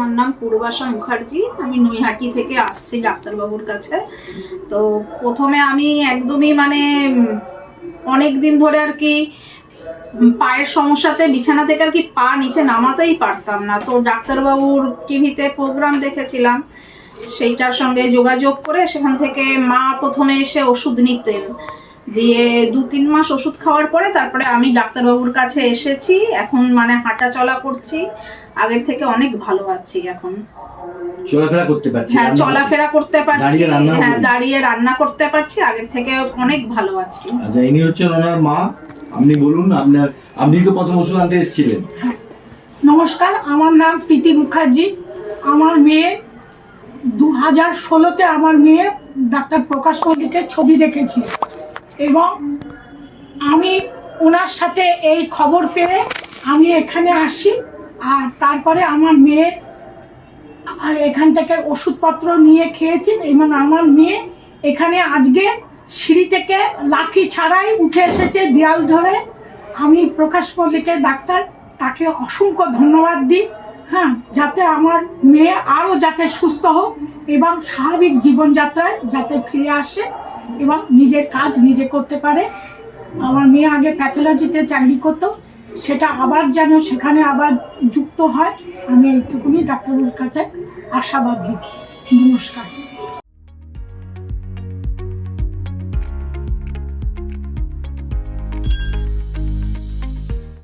আমার নাম পূর্বাশা মুখার্জি আমি নৈহাটি থেকে আসছি ডাক্তারবাবুর কাছে। তো প্রথমে আমি একদমই মানে অনেক দিন ধরে আর কি পায়ের সমস্যাতে, বিছানা থেকে আর কি পা নিচে নামাতেই পারতাম না। তো ডাক্তারবাবুর টিভিতে প্রোগ্রাম দেখেছিলাম। সেইটার সঙ্গে যোগাযোগ করে সেখান থেকে মা প্রথমে এসে ওষুধ নিতেন। দিয়ে দু তিন মাস ওষুধ খাওয়ার পরে তারপরে আমি ডাক্তারবাবুর কাছে এসেছি। এখন মানে হাঁটা চলা করছি। আগের থেকে অনেক ভালো আছি এখন। চলাফেরা করতে পারছি। হ্যাঁ চলাফেরা করতে পারছি। হ্যাঁ দাঁড়িয়ে রান্না করতে পারছি। আগের থেকে অনেক ভালো আছি। আচ্ছা ইনি হচ্ছেন ওনার মা। আপনি বলুন আপনার আপনি তো প্রথম ওষুধ আনতে এসেছিলেন। নমস্কার আমার নাম প্রীতি মুখার্জি। আমার মেয়ে দু হাজার ষোলোতে আমার মেয়ে ডাক্তার প্রকাশ মল্লিকের ছবি দেখেছি। এবং আমি ওনার সাথে এই খবর পেয়ে আমি এখানে আসি আর তারপরে আমার মেয়ে আর এখান থেকে ওষুধপত্র নিয়ে খেয়েছেন এবং আমার মেয়ে এখানে আজকে সিঁড়ি থেকে লাঠি ছাড়াই উঠে এসেছে দেয়াল ধরে। আমি প্রকাশ মল্লিকের ডাক্তার, তাকে অসংখ্য ধন্যবাদ দিই। হ্যাঁ যাতে আমার মেয়ে আরও যাতে সুস্থ হোক এবং স্বাভাবিক জীবনযাত্রায় যাতে ফিরে আসে। এবং নিজের কাজ নিজে করতে পারে। আমার মেয়ে আগে প্যাথোলজিতে চাকরি করতো, সেটা আবার যেন সেখানে আবার যুক্ত হয়। আমি এইটুকুনি ডাক্তারবাবুর কাছে আশাবাদী। নমস্কার।